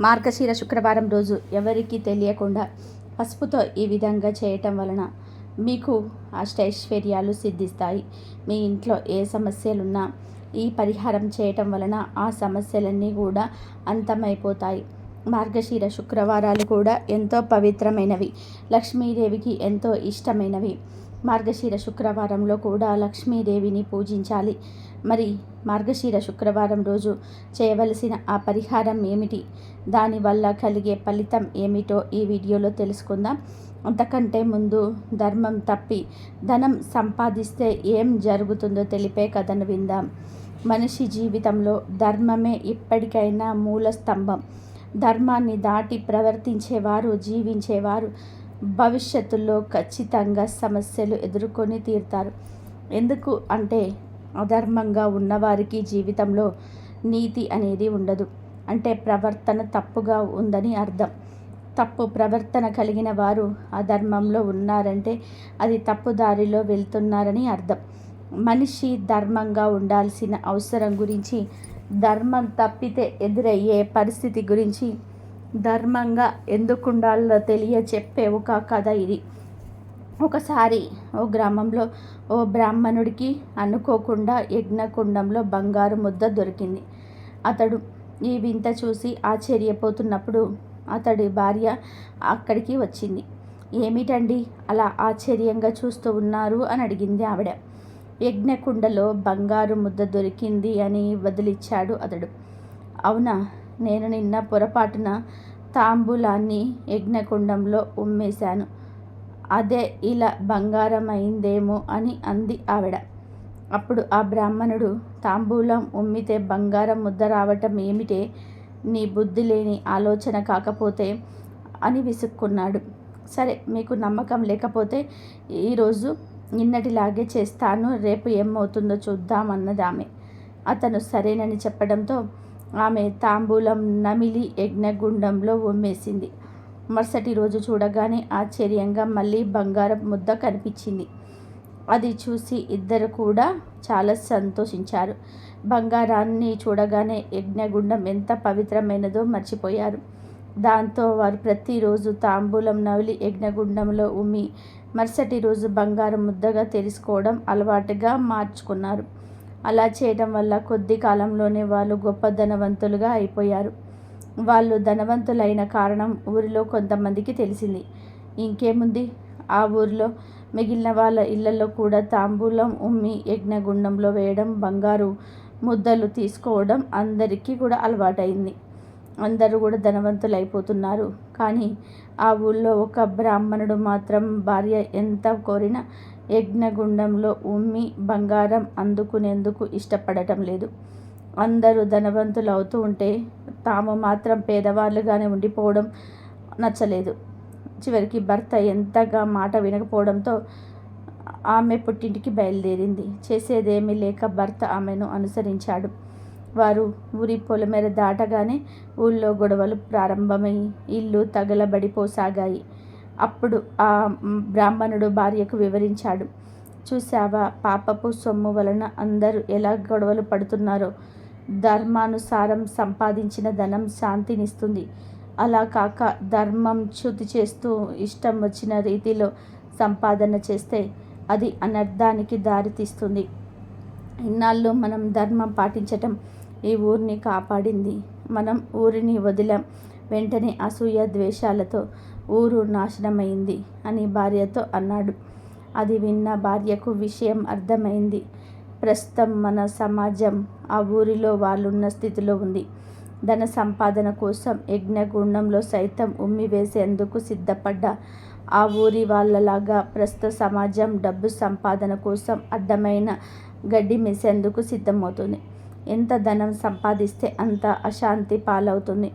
మార్గశీర శుక్రవారం రోజు ఎవరికీ తెలియకుండా పసుపుతో ఈ విధంగా చేయటం వలన మీకు అష్టైశ్వర్యాలు సిద్ధిస్తాయి. మీ ఇంట్లో ఏ సమస్యలున్నా ఈ పరిహారం చేయటం వలన ఆ సమస్యలన్నీ కూడా అంతమైపోతాయి. మార్గశీర శుక్రవారాలు కూడా ఎంతో పవిత్రమైనవి. లక్ష్మీదేవికి ఎంతో ఇష్టమైనవి. మార్గశీర శుక్రవారంలో కూడా లక్ష్మీదేవిని పూజించాలి. మరి మార్గశీర శుక్రవారం రోజు చేయవలసిన ఆ పరిహారం ఏమిటి? దానివల్ల కలిగే ఫలితం ఏమిటో ఈ వీడియోలో తెలుసుకుందాం. అంతకంటే ముందు ధర్మం తప్పి ధనం సంపాదిస్తే ఏం జరుగుతుందో తెలిపే కథను విందాం. మనిషి జీవితంలో ధర్మమే ఇప్పటికైనా మూల స్తంభం. ధర్మాన్ని దాటి ప్రవర్తించేవారు జీవించేవారు భవిష్యత్తులో ఖచ్చితంగా సమస్యలు ఎదుర్కొని తీరుతారు. ఎందుకు అంటే అధర్మంగా ఉన్నవారికి జీవితంలో నీతి అనేది ఉండదు. అంటే ప్రవర్తన తప్పుగా ఉందని అర్థం. తప్పు ప్రవర్తన కలిగిన వారు అధర్మంలో ఉన్నారంటే అది తప్పు దారిలో వెళ్తున్నారని అర్థం. మనిషి ధర్మంగా ఉండాల్సిన అవసరం గురించి ధర్మం తప్పితే ఎదురయ్యే పరిస్థితి గురించి ధర్మంగా ఎందుకుండాలో తెలియ చెప్పే ఒక కథ ఇది. ఒకసారి ఓ గ్రామంలో ఓ బ్రాహ్మణుడికి అనుకోకుండా యజ్ఞకుండంలో బంగారు ముద్ద దొరికింది. అతడు ఈ వింత చూసి ఆశ్చర్యపోతున్నప్పుడు అతడి భార్య అక్కడికి వచ్చింది. ఏమిటండి అలా ఆశ్చర్యంగా చూస్తూ ఉన్నారు అని అడిగింది ఆవిడ. యజ్ఞకుండలో బంగారు ముద్ద దొరికింది అని వదిలిచ్చాడు అతడు. అవునా నేను నిన్న పొరపాటున తాంబూలాన్ని యజ్ఞకుండంలో ఉమ్మేశాను. అదే ఇలా బంగారం అయిందేమో అని అంది ఆవిడ. అప్పుడు ఆ బ్రాహ్మణుడు తాంబూలం ఉమ్మితే బంగారం ముద్ద రావటం ఏమిటే? నీ బుద్ధి లేని ఆలోచన కాకపోతే అని విసుక్కున్నాడు. సరే మీకు నమ్మకం లేకపోతే ఈరోజు నిన్నటిలాగే చేస్తాను రేపు ఏమవుతుందో చూద్దామన్నది ఆమె. అతను సరేనని చెప్పడంతో ఆమె తాంబూలం నమిలి యజ్ఞగుండంలో ఉమ్మేసింది. మరుసటి రోజు చూడగానే ఆశ్చర్యంగా మళ్ళీ బంగారం ముద్ద కనిపించింది. అది చూసి ఇద్దరు కూడా చాలా సంతోషించారు. బంగారాన్ని చూడగానే యజ్ఞగుండం ఎంత పవిత్రమైనదో మర్చిపోయారు. దాంతో వారు ప్రతిరోజు తాంబూలం నవిలి యజ్ఞగుండంలో ఉమ్మి మరుసటి రోజు బంగారం ముద్దగా తెలుసుకోవడం అలవాటుగా మార్చుకున్నారు. అలా చేయడం వల్ల కొద్ది కాలంలోనే వాళ్ళు గొప్ప ధనవంతులుగా అయిపోయారు. వాళ్ళు ధనవంతులైన కారణం ఊరిలో కొంతమందికి తెలిసింది. ఇంకేముంది? ఆ ఊరిలో మిగిలిన వాళ్ళ ఇళ్ళలో కూడా తాంబూలం ఉమ్మి యజ్ఞగుండంలో వేయడం బంగారు ముద్దలు తీసుకోవడం అందరికీ కూడా అలవాటైంది. అందరూ కూడా ధనవంతులు అయిపోతున్నారు కానీ ఆ ఊళ్ళో ఒక బ్రాహ్మణుడు మాత్రం భార్య ఎంత కోరినా యజ్ఞగుండంలో ఉమ్మి బంగారం అందుకునేందుకు ఇష్టపడటం లేదు. అందరూ ధనవంతులు అవుతూ ఉంటే తాము మాత్రం పేదవాళ్ళుగానే ఉండిపోవడం నచ్చలేదు. చివరికి భర్త ఎంతగా మాట వినకపోవడంతో ఆమె పుట్టింటికి బయలుదేరింది. చేసేదేమీ లేక భర్త ఆమెను అనుసరించాడు. వారు ఊరి పొలమేర దాటగానే ఊళ్ళో గొడవలు ప్రారంభమై ఇల్లు తగలబడిపోసాగాయి. అప్పుడు ఆ బ్రాహ్మణుడు భార్యకు వివరించాడు. చూసావా పాపపు సొమ్ము వలన అందరూ ఎలా గొడవలు పడుతున్నారో? ధర్మానుసారం సంపాదించిన ధనం శాంతినిస్తుంది. అలా కాక ధర్మం చ్యుతి చేస్తూ ఇష్టం వచ్చిన రీతిలో సంపాదన చేస్తే అది అనర్థానికి దారితీస్తుంది. ఇన్నాళ్ళు మనం ధర్మం పాటించటం ఈ ఊరిని కాపాడింది. మనం ఊరిని వదిలాం. వెంటనే అసూయ ద్వేషాలతో ఊరు నాశనమైంది అని భార్యతో అన్నాడు. అది విన్న భార్యకు విషయం అర్థమైంది. ప్రస్తుతం మన సమాజం ఆ ఊరిలో వాళ్ళున్న స్థితిలో ఉంది. ధన సంపాదన కోసం యజ్ఞగుండంలో సైతం ఉమ్మి వేసేందుకు సిద్ధపడ్డ ఆ ఊరి వాళ్ళలాగా ప్రస్తుత సమాజం డబ్బు సంపాదన కోసం అడ్డమైన గడ్డి మెసేందుకు సిద్ధమవుతుంది. ఎంత ధనం సంపాదిస్తే అంత అశాంతి పాలవుతుంది.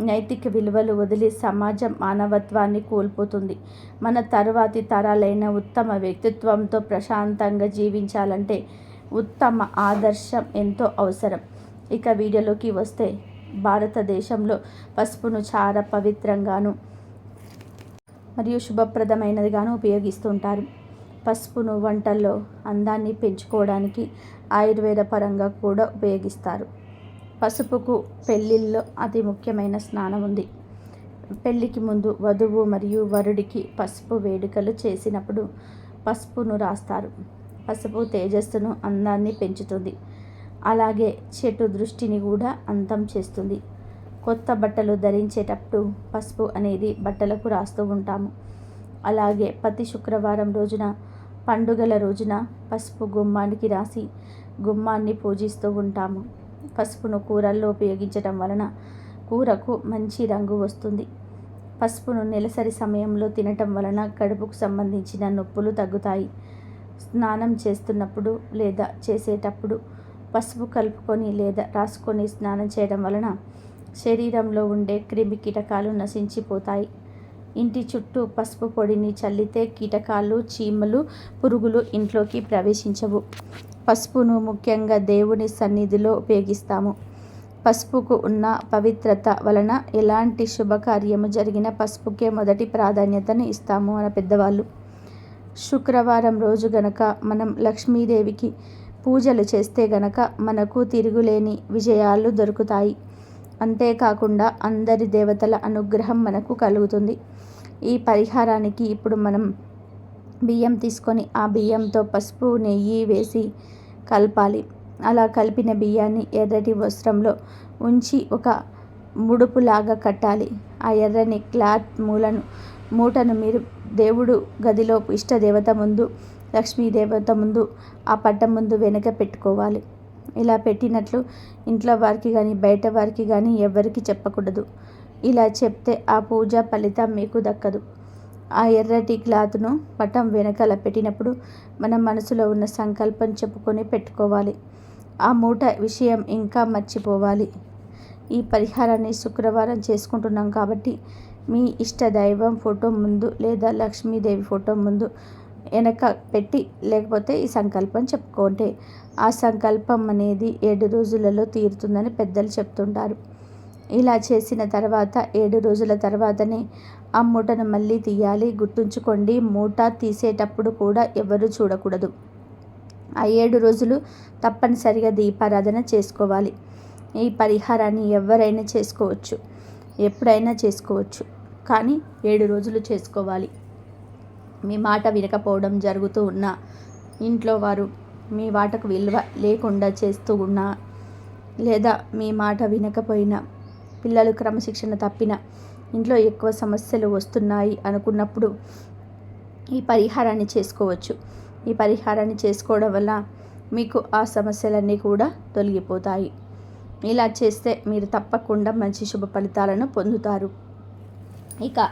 నైతిక విలువలు వదిలి సమాజం మానవత్వాన్ని కోల్పోతుంది. మన తరువాతి తరాలైన ఉత్తమ వ్యక్తిత్వంతో ప్రశాంతంగా జీవించాలంటే ఉత్తమ ఆదర్శం ఎంతో అవసరం. ఇక వీడియోలోకి వస్తే భారతదేశంలో పసుపును చాలా పవిత్రంగాను మరియు శుభప్రదమైనదిగాను ఉపయోగిస్తుంటారు. పసుపును వంటల్లో అందాన్ని పెంచుకోవడానికి ఆయుర్వేద పరంగా కూడా ఉపయోగిస్తారు. పసుపుకు పెళ్ళిళ్ళలో అతి ముఖ్యమైన స్నానం ఉంది. పెళ్ళికి ముందు వధువు మరియు వరుడికి పసుపు వేడుకలు చేసినప్పుడు పసుపును రాస్తారు. పసుపు తేజస్సును అందాన్ని పెంచుతుంది. అలాగే చెట్టు దృష్టిని కూడా అంతం చేస్తుంది. కొత్త బట్టలు ధరించేటప్పుడు పసుపు అనేది బట్టలకు రాస్తూ ఉంటాము. అలాగే ప్రతి శుక్రవారం రోజున పండుగల రోజున పసుపు గుమ్మానికి రాసి గుమ్మాన్ని పూజిస్తూ ఉంటాము. పసుపును కూరల్లో ఉపయోగించడం వలన కూరకు మంచి రంగు వస్తుంది. పసుపును నెలసరి సమయంలో తినటం వలన కడుపుకు సంబంధించిన నొప్పులు తగ్గుతాయి. స్నానం చేస్తున్నప్పుడు లేదా చేసేటప్పుడు పసుపు కలుపుకొని లేదా రాసుకొని స్నానం చేయడం వలన శరీరంలో ఉండే క్రిమి కీటకాలు నశించిపోతాయి. ఇంటి చుట్టూ పసుపు పొడిని చల్లితే కీటకాలు చీమలు పురుగులు ఇంట్లోకి ప్రవేశించవు. పసుపును ముఖ్యంగా దేవుని సన్నిధిలో ఉపయోగిస్తాము. పసుపుకు ఉన్న పవిత్రత వలన ఎలాంటి శుభకార్యము జరిగిన పసుపుకే మొదటి ప్రాధాన్యతను ఇస్తాము మన పెద్దవాళ్ళు. శుక్రవారం రోజు గనక మనం లక్ష్మీదేవికి పూజలు చేస్తే గనక మనకు తిరుగులేని విజయాలు దొరుకుతాయి. అంతేకాకుండా అందరి దేవతల అనుగ్రహం మనకు కలుగుతుంది. ఈ పరిహారానికి ఇప్పుడు మనం బియ్యం తీసుకొని ఆ బియ్యంతో పసుపు నెయ్యి వేసి కలపాలి. అలా కలిపిన బియ్యాన్ని ఎర్రటి వస్త్రంలో ఉంచి ఒక ముడుపులాగా కట్టాలి. ఆ ఎర్రని క్లాత్ మూలను మూటను మీరు దేవుడు గదిలో ఇష్ట దేవత ముందు లక్ష్మీదేవత ముందు ఆ పట్టం ముందు వెనక పెట్టుకోవాలి. ఇలా పెట్టినట్లు ఇంట్లో వారికి కానీ బయట వారికి కానీ ఎవరికి చెప్పకూడదు. ఇలా చెప్తే ఆ పూజ ఫలితం మీకు దక్కదు. ఆ ఎర్రటి క్లాత్ను పటం వెనకాల పెట్టినప్పుడు మన మనసులో ఉన్న సంకల్పం చెప్పుకొని పెట్టుకోవాలి. ఆ మూట విషయం ఇంకా మర్చిపోవాలి. ఈ పరిహారాన్ని శుక్రవారం చేసుకుంటున్నాం కాబట్టి మీ ఇష్ట దైవం ఫోటో ముందు లేదా లక్ష్మీదేవి ఫోటో ముందు వెనక పెట్టి లేకపోతే ఈ సంకల్పం చెప్పుకుంటే ఆ సంకల్పం అనేది ఏడు రోజులలో తీరుతుందని పెద్దలు చెప్తుంటారు. ఇలా చేసిన తర్వాత ఏడు రోజుల తర్వాతనే ఆ మూటను మళ్ళీ తీయాలి గుర్తుంచుకోండి. మూట తీసేటప్పుడు కూడా ఎవరు చూడకూడదు. ఆ ఏడు రోజులు తప్పనిసరిగా దీపారాధన చేసుకోవాలి. ఈ పరిహారాన్ని ఎవరైనా చేసుకోవచ్చు. ఎప్పుడైనా చేసుకోవచ్చు. కానీ ఏడు రోజులు చేసుకోవాలి. మీ మాట వినకపోవడం జరుగుతూ ఉన్నా ఇంట్లో వారు మీ మాటకు విలువ లేకుండా చేస్తూ ఉన్నా లేదా మీ మాట వినకపోయినా పిల్లలు క్రమశిక్షణ తప్పిన ఇంట్లో ఎక్కువ సమస్యలు వస్తున్నాయి అనుకున్నప్పుడు ఈ పరిహారాన్ని చేసుకోవచ్చు. ఈ పరిహారాన్ని చేసుకోవడం వల్ల మీకు ఆ సమస్యలన్నీ కూడా తొలగిపోతాయి. ఇలా చేస్తే మీరు తప్పకుండా మంచి శుభ ఫలితాలను పొందుతారు. ఇక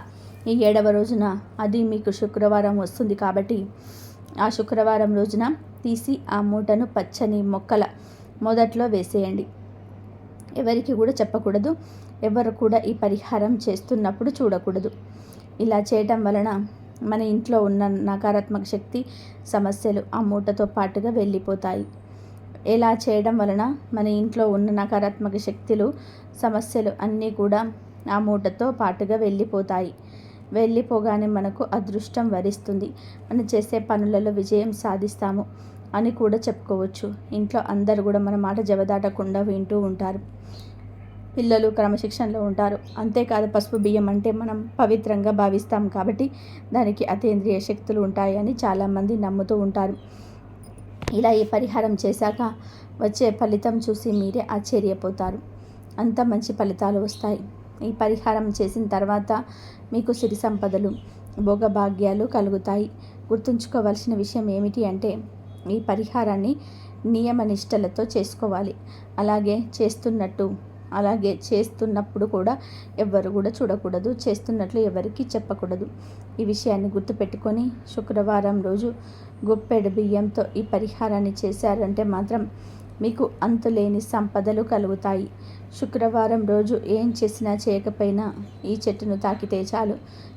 ఈ ఏడవ రోజున అది మీకు శుక్రవారం వస్తుంది కాబట్టి ఆ శుక్రవారం రోజున తీసి ఆ మూటను పచ్చని మొక్కల మొదట్లో వేసేయండి. ఎవరికి కూడా చెప్పకూడదు. ఎవరు కూడా ఈ పరిహారం చేస్తున్నప్పుడు చూడకూడదు. ఇలా చేయటం వలన మన ఇంట్లో ఉన్న నకారాత్మక శక్తి సమస్యలు ఆ మూటతో పాటుగా వెళ్ళిపోతాయి. ఇలా చేయడం వలన మన ఇంట్లో ఉన్న నకారాత్మక శక్తులు సమస్యలు అన్నీ కూడా ఆ మూటతో పాటుగా వెళ్ళిపోతాయి. వెళ్ళిపోగానే మనకు అదృష్టం వరిస్తుంది. మనం చేసే పనులలో విజయం సాధిస్తాము అని కూడా చెప్పుకోవచ్చు. ఇంట్లో అందరు కూడా మన మాట జవదాటకుండా వింటూ ఉంటారు. పిల్లలు క్రమశిక్షణలో ఉంటారు. అంతేకాదు పసుపు బియ్యం అంటే మనం పవిత్రంగా భావిస్తాం కాబట్టి దానికి అతీంద్రియ శక్తులు ఉంటాయని చాలామంది నమ్ముతూ ఉంటారు. ఇలా ఈ పరిహారం చేశాక వచ్చే ఫలితం చూసి మీరే ఆశ్చర్యపోతారు. అంత మంచి ఫలితాలు వస్తాయి. ఈ పరిహారం చేసిన తర్వాత మీకు సిరి సంపదలు భోగభాగ్యాలు కలుగుతాయి. గుర్తుంచుకోవాల్సిన విషయం ఏమిటి అంటే ఈ పరిహారాన్ని నియమ నిష్టలతో చేసుకోవాలి. అలాగే చేస్తున్నట్టు అలాగే చేస్తున్నప్పుడు కూడా ఎవ్వరు కూడా చూడకూడదు చేస్తున్నట్లు ఎవరికి చెప్పకూడదు. ఈ విషయాన్ని గుర్తుపెట్టుకొని శుక్రవారం రోజు గుప్పెడు బియ్యంతో ఈ పరిహారాన్ని చేశారంటే మాత్రం మీకు అంతులేని సంపదలు కలుగుతాయి. శుక్రవారం రోజు ఏం చేసినా చేయకపోయినా ఈ చెట్టును తాకితే చాలు.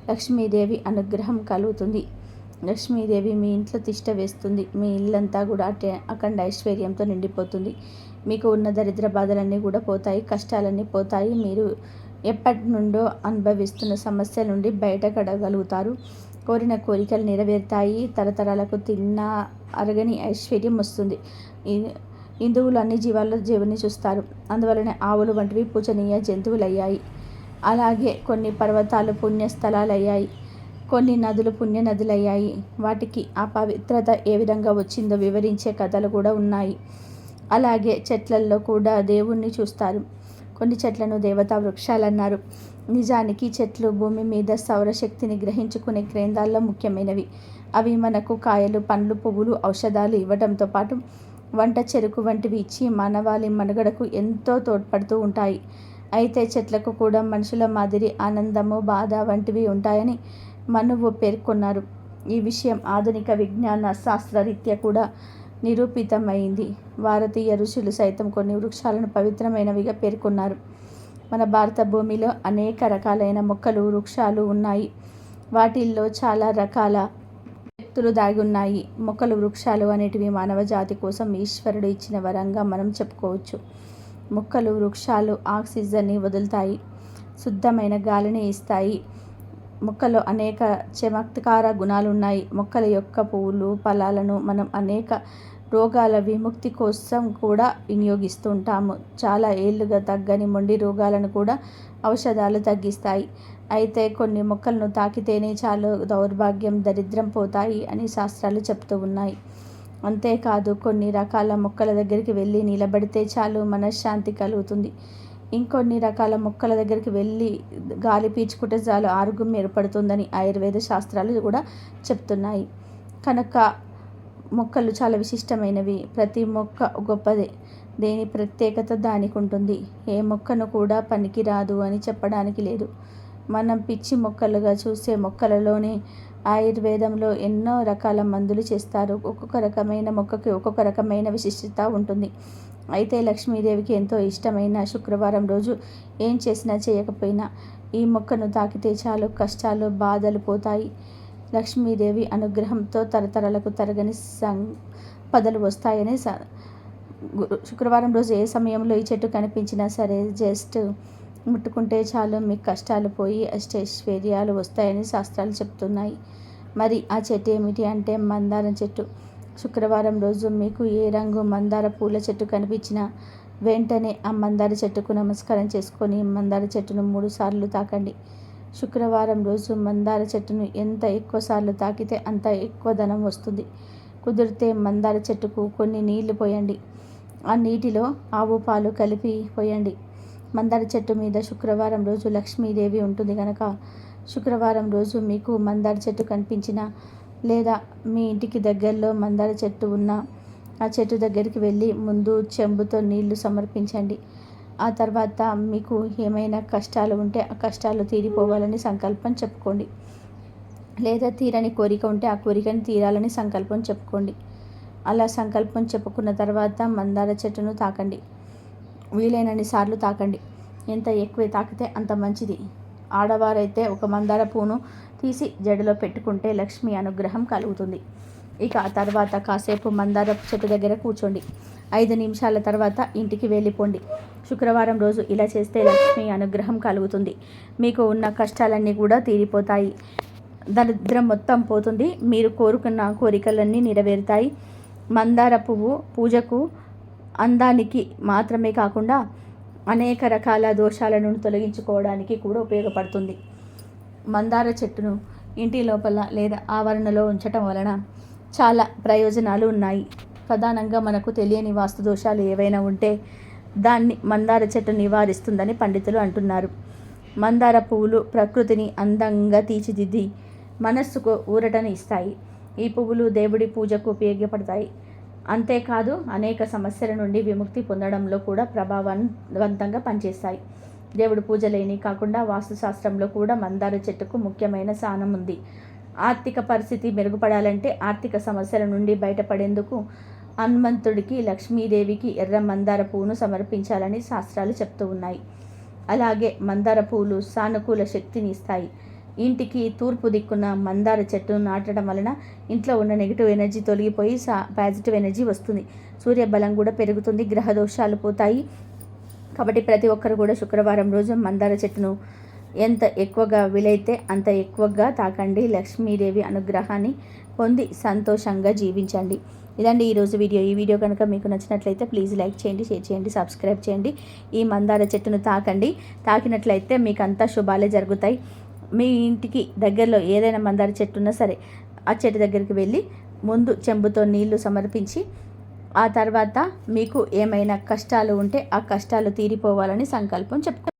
లక్ష్మీదేవి అనుగ్రహం కలుగుతుంది. లక్ష్మీదేవి మీ ఇంట్లో తిష్ట వేస్తుంది. మీ ఇల్లంతా కూడా అటే అఖండ ఐశ్వర్యంతో నిండిపోతుంది. మీకు ఉన్న దరిద్ర బాధలన్నీ కూడా పోతాయి కష్టాలన్నీ పోతాయి. మీరు ఎప్పటి నుండో అనుభవిస్తున్న సమస్యల నుండి బయటపడగలుగుతారు. కోరిన కోరికలు నెరవేరుతాయి. తరతరాలకు తిన్న అరగని ఐశ్వర్యం వస్తుంది. హిందువులు అన్ని జీవాల్లో జీవుని చూస్తారు. అందువలనే ఆవులు వంటివి పూజనీయ జంతువులయ్యాయి. అలాగే కొన్ని పర్వతాలు పుణ్యస్థలాలయ్యాయి కొన్ని నదులు పుణ్య నదులయ్యాయి. వాటికి ఆ పవిత్రత ఏ విధంగా వచ్చిందో వివరించే కథలు కూడా ఉన్నాయి. అలాగే చెట్లల్లో కూడా దేవుణ్ణి చూస్తారు. కొన్ని చెట్లను దేవతా వృక్షాలు అన్నారు నిజానికి చెట్లు భూమి మీద సౌరశక్తిని గ్రహించుకునే కేంద్రాల్లో ముఖ్యమైనవి. అవి మనకు కాయలు పండ్లు పువ్వులు ఔషధాలు ఇవ్వడంతో పాటు వంట చెరుకు వంటివి ఇచ్చి మానవాళి మనుగడకు ఎంతో తోడ్పడుతూ ఉంటాయి. అయితే చెట్లకు కూడా మనుషుల మాదిరి ఆనందము బాధ వంటివి ఉంటాయని మనువు పేర్కొన్నారు. ఈ విషయం ఆధునిక విజ్ఞాన శాస్త్రరీత్యా కూడా నిరూపితమైంది. భారతీయ ఋషులు సైతం కొన్ని వృక్షాలను పవిత్రమైనవిగా పేర్కొన్నారు. మన భారత భూమిలో అనేక రకాలైన మొక్కలు వృక్షాలు ఉన్నాయి. వాటిల్లో చాలా రకాల వ్యక్తులు దాగి ఉన్నాయి. మొక్కలు వృక్షాలు అనేటివి మానవ జాతి కోసం ఈశ్వరుడు ఇచ్చిన వరంగా మనం చెప్పుకోవచ్చు. మొక్కలు వృక్షాలు ఆక్సిజన్ని వదులుతాయి శుద్ధమైన గాలిని ఇస్తాయి. మొక్కలు అనేక చమత్కార గుణాలు ఉన్నాయి. మొక్కల యొక్క పువ్వులు ఫలాలను మనం అనేక రోగాల విముక్తి కోసం కూడా వినియోగిస్తుంటాము. చాలా ఏళ్ళుగా తగ్గని మొండి రోగాలను కూడా ఔషధాలు తగ్గిస్తాయి. అయితే కొన్ని మొక్కలను తాకితేనే చాలు దౌర్భాగ్యం దరిద్రం పోతాయి అని శాస్త్రాలు చెప్తూ ఉన్నాయి. అంతేకాదు కొన్ని రకాల మొక్కల దగ్గరికి వెళ్ళి నిలబడితే చాలు మనశ్శాంతి కలుగుతుంది. ఇంకొన్ని రకాల మొక్కల దగ్గరికి వెళ్ళి గాలి పీల్చుకుంటే చాలు ఆరోగ్యం ఏర్పడుతుందని ఆయుర్వేద శాస్త్రాలు కూడా చెప్తున్నాయి. కనుక మొక్కలు చాలా విశిష్టమైనవి. ప్రతి మొక్క గొప్పదే. దేని ప్రత్యేకత దానికి ఉంటుంది ఏ మొక్కను కూడా పనికిరాదు అని చెప్పడానికి లేదు. మనం పిచ్చి మొక్కలుగా చూసే మొక్కలలోనే ఆయుర్వేదంలో ఎన్నో రకాల మందులు చేస్తారు. ఒక్కొక్క రకమైన మొక్కకి ఒక్కొక్క రకమైన విశిష్టత ఉంటుంది. అయితే లక్ష్మీదేవికి ఎంతో ఇష్టమైన శుక్రవారం రోజు ఏం చేసినా చేయకపోయినా ఈ మొక్కను తాకితే చాలు కష్టాలు బాధలు పోతాయి. లక్ష్మీదేవి అనుగ్రహంతో తరతరాలకు తరగని సంపదలు వస్తాయని శుక్రవారం రోజు ఏ సమయంలో ఈ చెట్టు కనిపించినా సరే జస్ట్ ముట్టుకుంటే చాలు మీకు కష్టాలు పోయి అష్టైశ్వర్యాలు వస్తాయని శాస్త్రాలు చెప్తున్నాయి. మరి ఆ చెట్టు ఏమిటి అంటే మందారం చెట్టు. శుక్రవారం రోజు మీకు ఏ రంగు మందార పూల చెట్టు కనిపించినా వెంటనే ఆ మందార చెట్టుకు నమస్కారం చేసుకొని మందార చెట్టును మూడు సార్లు తాకండి. శుక్రవారం రోజు మందార చెట్టును ఎంత ఎక్కువ సార్లు తాకితే అంత ఎక్కువ ధనం వస్తుంది. కుదిరితే మందార చెట్టుకు కొన్ని నీళ్ళు పోయండి. ఆ నీటిలో ఆవు పాలు కలిపి పోయండి. మందార చెట్టు మీద శుక్రవారం రోజు లక్ష్మీదేవి ఉంటుంది కనుక శుక్రవారం రోజు మీకు మందార చెట్టు కనిపించిన లేదా మీ ఇంటికి దగ్గరలో మందార చెట్టు ఉన్న ఆ చెట్టు దగ్గరికి వెళ్ళి ముందు చెంబుతో నీళ్ళు సమర్పించండి. ఆ తర్వాత మీకు ఏమైనా కష్టాలు ఉంటే ఆ కష్టాలు తీరిపోవాలని సంకల్పం చెప్పుకోండి. లేదా తీరని కోరిక ఉంటే ఆ కోరికని తీరాలని సంకల్పం చెప్పుకోండి. అలా సంకల్పం చెప్పుకున్న తర్వాత మందార చెట్టును తాకండి. వీలైనన్ని సార్లు తాకండి. ఎంత ఎక్కువ తాకితే అంత మంచిది. ఆడవారైతే ఒక మందార పూను తీసి జడలో పెట్టుకుంటే లక్ష్మి అనుగ్రహం కలుగుతుంది. ఇక ఆ తర్వాత కాసేపు మందార చెట్టు దగ్గర కూర్చోండి. ఐదు నిమిషాల తర్వాత ఇంటికి వెళ్ళిపోండి. శుక్రవారం రోజు ఇలా చేస్తే లక్ష్మి అనుగ్రహం కలుగుతుంది. మీకు ఉన్న కష్టాలన్నీ కూడా తీరిపోతాయి. దరిద్రం మొత్తం పోతుంది. మీరు కోరుకున్న కోరికలన్నీ నెరవేరుతాయి. మందార పువ్వు పూజకు అందానికి మాత్రమే కాకుండా అనేక రకాల దోషాలను తొలగించుకోవడానికి కూడా ఉపయోగపడుతుంది. మందార చెట్టును ఇంటి లోపల లేదా ఆవరణలో ఉంచటం వలన చాలా ప్రయోజనాలు ఉన్నాయి. ప్రధానంగా మనకు తెలియని వాస్తు దోషాలు ఏవైనా ఉంటే దాన్ని మందార చెట్టు నివారిస్తుందని పండితులు అంటున్నారు. మందార పువ్వులు ప్రకృతిని అందంగా తీర్చిదిద్ది మనస్సుకు ఊరటని ఇస్తాయి. ఈ పువ్వులు దేవుడి పూజకు ఉపయోగపడతాయి. అంతేకాదు అనేక సమస్యల నుండి విముక్తి పొందడంలో కూడా ప్రభావవంతంగా పనిచేస్తాయి. దేవుడు పూజలేని కాకుండా వాస్తుశాస్త్రంలో కూడా మందార చెట్టుకు ముఖ్యమైన స్థానం ఉంది. ఆర్థిక పరిస్థితి మెరుగుపడాలంటే ఆర్థిక సమస్యల నుండి బయటపడేందుకు హనుమంతుడికి లక్ష్మీదేవికి ఎర్ర మందార పువ్వును సమర్పించాలని శాస్త్రాలు చెప్తూ ఉన్నాయి. అలాగే మందార పువ్వులు సానుకూల శక్తిని ఇస్తాయి. ఇంటికి తూర్పు దిక్కున మందార చెట్టును నాటడం వలన ఇంట్లో ఉన్న నెగిటివ్ ఎనర్జీ తొలగిపోయి సా పాజిటివ్ ఎనర్జీ వస్తుంది. సూర్య బలం కూడా పెరుగుతుంది గ్రహ దోషాలు పోతాయి. కాబట్టి ప్రతి ఒక్కరు కూడా శుక్రవారం రోజు మందార చెట్టును ఎంత ఎక్కువగా వీలైతే అంత ఎక్కువగా తాకండి. లక్ష్మీదేవి అనుగ్రహాన్ని పొంది సంతోషంగా జీవించండి. ఇదండి ఈరోజు వీడియో. ఈ వీడియో కనుక మీకు నచ్చినట్లయితే ప్లీజ్ లైక్ చేయండి షేర్ చేయండి సబ్స్క్రైబ్ చేయండి. ఈ మందార చెట్టును తాకండి. తాకినట్లయితే మీకు అంతా శుభాలే జరుగుతాయి. మీ ఇంటికి దగ్గరలో ఏదైనా మందార చెట్టు ఉన్నా సరే ఆ చెట్టు దగ్గరికి వెళ్ళి ముందు చెంబుతో నీళ్ళు సమర్పించి ఆ తర్వాత మీకు ఏమైనా కష్టాలు ఉంటే ఆ కష్టాలు తీరిపోవాలని సంకల్పం చెప్తాను